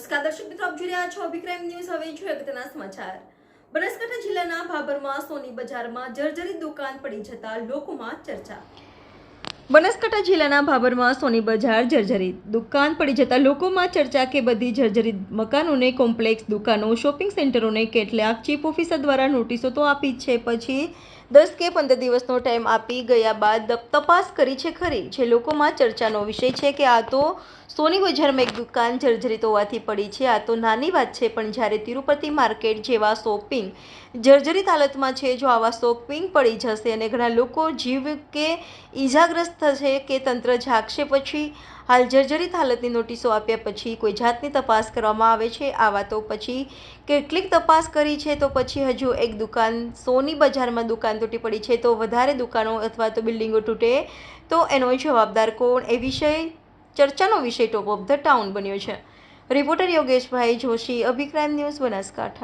નમસ્કાર દર્શક મિત્રો, આપ જોઈ રહ્યા છો અભિક્રાઇમ ન્યૂઝ. હવે જોઈએ અગત્યના સમાચાર. બનાસકાંઠા જિલ્લાના ભાબરમાં સોની બજારમાં જર્જરિત દુકાન પડી જતા લોકોમાં ચર્ચા. બનાસકાંઠા જિલ્લાના ભાબરમાં સોની બજાર જર્જરિત. દુકાન પડી જતા લોકોમાં ચર્ચા કે બધી જર્જરિત મકાનોને કોમ્પ્લેક્સ દુકાનો, શોપિંગ સેન્ટરોને કેટલાક ચીફ ઓફિસર દ્વારા નોટિસો તો આપી છે. પછી દસ કે પંદર દિવસનો ટાઈમ આપી ગયા બાદ તપાસ કરી છે ખરી. જે લોકોમાં ચર્ચાનો વિષય છે કે આ તો સોની બજારમાં એક દુકાન જર્જરિત હોવાથી પડી છે. આ તો નાની વાત છે, પણ જ્યારે તિરુપતિ માર્કેટ જેવા શોપિંગ જર્જરિત હાલતમાં છે, જો આવા શોપિંગ પડી જશે અને ઘણા લોકો જીવ કે ઈજાગ્રસ્ત થશે કે તંત્ર જાગશે, પછી હાલ જર્જરિત હાલતની નોટિસો આપ્યા પછી કોઈ જાતની તપાસ કરવામાં આવે છે? આવા તો પછી કેટલીક તપાસ કરી છે તો પછી હજુ એક દુકાન, સોની બજારમાં દુકાન તૂટી પડી છે તો વધારે દુકાનો અથવા તો બિલ્ડિંગો તૂટે તો એનો જવાબદાર કોણ? એ વિષય, ચર્ચાનો વિષય ટોપ ઓફ ધ ટાઉન બન્યો છે. રિપોર્ટર યોગેશભાઈ જોશી, અભિક્રાઇમ ન્યૂઝ બનાસકાંઠા.